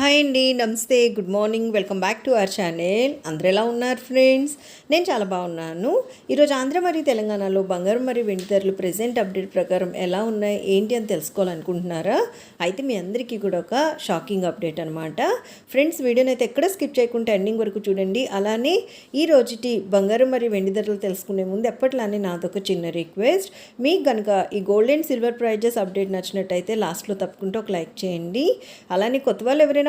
Hi అండి నమస్తే good morning welcome back to our channel. అందరు ఎలా ఉన్నారు ఫ్రెండ్స్? నేను చాలా బాగున్నాను. ఈరోజు ఆంధ్ర మరియు తెలంగాణలో బంగారం మరియు వెండి ధరలు ప్రజెంట్ అప్డేట్ ప్రకారం ఎలా ఉన్నాయి ఏంటి అని తెలుసుకోవాలనుకుంటున్నారా? అయితే మీ అందరికీ కూడా ఒక షాకింగ్ అప్డేట్ అనమాట ఫ్రెండ్స్ వీడియోని అయితే ఎక్కడ స్కిప్ చేయకుండా ఎండింగ్ వరకు చూడండి. అలానే ఈ రోజుటి బంగారం మరియు వెండి ధరలు తెలుసుకునే ముందు ఎప్పట్లానే నాదొక చిన్న రిక్వెస్ట్. మీకు కనుక ఈ gold and silver prizes update నచ్చినట్టయితే లాస్ట్లో తప్పకుండా ఒక లైక్ చేయండి. అలానే కొత్త వాళ్ళు ఎవరైనా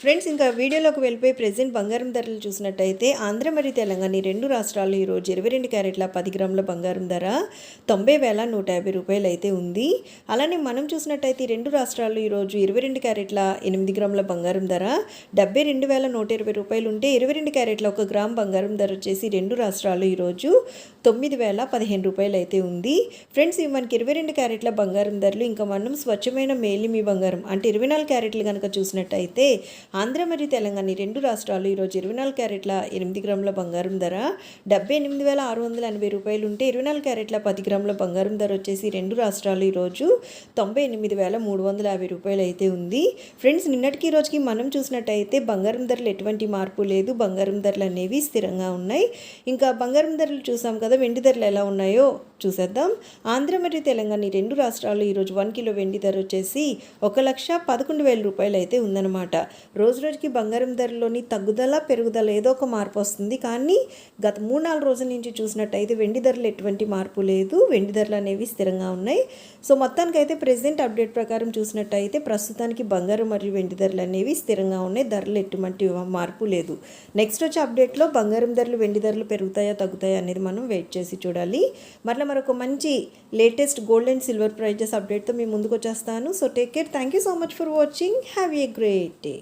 ఫ్రెండ్స్ ఇంకా వీడియోలోకి వెళ్ళిపోయి ప్రెసెంట్ బంగారం ధరలు చూసినట్టయితే ఆంధ్ర మరియు తెలంగాణ రెండు రాష్ట్రాల్లో ఈరోజు ఇరవై రెండు క్యారెట్ల పది గ్రాముల బంగారం ధర తొంభై వేల నూట యాభై రూపాయలు అయితే ఉంది. అలానే మనం చూసినట్టయితే రెండు రాష్ట్రాల్లో ఈరోజు ఇరవై రెండు క్యారెట్ల ఎనిమిది గ్రాముల బంగారం ధర డెబ్బై రెండు వేల నూట ఇరవై రూపాయలు ఉంటే ఇరవై రెండు క్యారెట్ల ఒక గ్రామ్ బంగారం ధర వచ్చేసి రెండు రాష్ట్రాల్లో ఈరోజు తొమ్మిది వేల పదిహేను రూపాయలు అయితే ఉంది. ఫ్రెండ్స్ ఇవి మనకి ఇరవై రెండు క్యారెట్ల బంగారం ధరలు ఇంకా మనం స్వచ్ఛమైన మేలిమి బంగారం అంటే ఇరవై నాలుగు క్యారెట్లు కనుక చూసినట్టయితే ఆంధ్ర మరియు తెలంగాణ ఈ రెండు రాష్ట్రాలు ఈరోజు ఇరవై నాలుగు క్యారెట్ల ఎనిమిది గ్రాముల బంగారం ధర. డెబ్బై ఎనిమిది వేల ఆరు వందల ఎనభై రూపాయలు ఉంటే ఇరవై నాలుగు క్యారెట్ల పది గ్రాముల బంగారం ధర వచ్చేసి రెండు రాష్ట్రాలు ఈరోజు తొంభై ఎనిమిది వేల మూడు వందల యాభై రూపాయలు అయితే ఉంది. ఫ్రెండ్స్ నిన్నటికి రోజుకి మనం చూసినట్టయితే బంగారం ధరలు ఎటువంటి మార్పు లేదు. బంగారం ధరలు అనేవి స్థిరంగా ఉన్నాయి. ఇంకా బంగారం ధరలు చూసాం కదా వెండి ధరలు ఎలా ఉన్నాయో చూసేద్దాం. ఆంధ్ర మరియు తెలంగాణ ఈ రెండు రాష్ట్రాలు ఈరోజు వన్ కిలో వెండి ధర వచ్చేసి ఒక లక్ష పదకొండు వేల రూపాయలు అయితే ఉందన్నమాట. రోజు రోజుకి బంగారం ధరలోని తగ్గుదల పెరుగుదల ఏదో ఒక మార్పు వస్తుంది. కానీ గత మూడు నాలుగు రోజుల నుంచి చూసినట్టయితే వెండి ధరలు ఎటువంటి మార్పు లేదు. వెండి ధరలు అనేవి స్థిరంగా ఉన్నాయి. సో మొత్తానికైతే ప్రెసెంట్ అప్డేట్ ప్రకారం చూసినట్టయితే ప్రస్తుతానికి బంగారం మరియు వెండి ధరలు అనేవి స్థిరంగా ఉన్నాయి. ధరలు ఎటువంటి మార్పు లేదు. నెక్స్ట్ వచ్చే అప్డేట్లో బంగారం ధరలు వెండి ధరలు పెరుగుతాయా తగ్గుతాయా అనేది మనం వెయిట్ చేసి చూడాలి. మరలా మరొక మంచి latest gold and silver prizes అప్డేట్తో మేము ముందుకు వచ్చేస్తాను. So take care. Thank you so much for watching. Have a great day.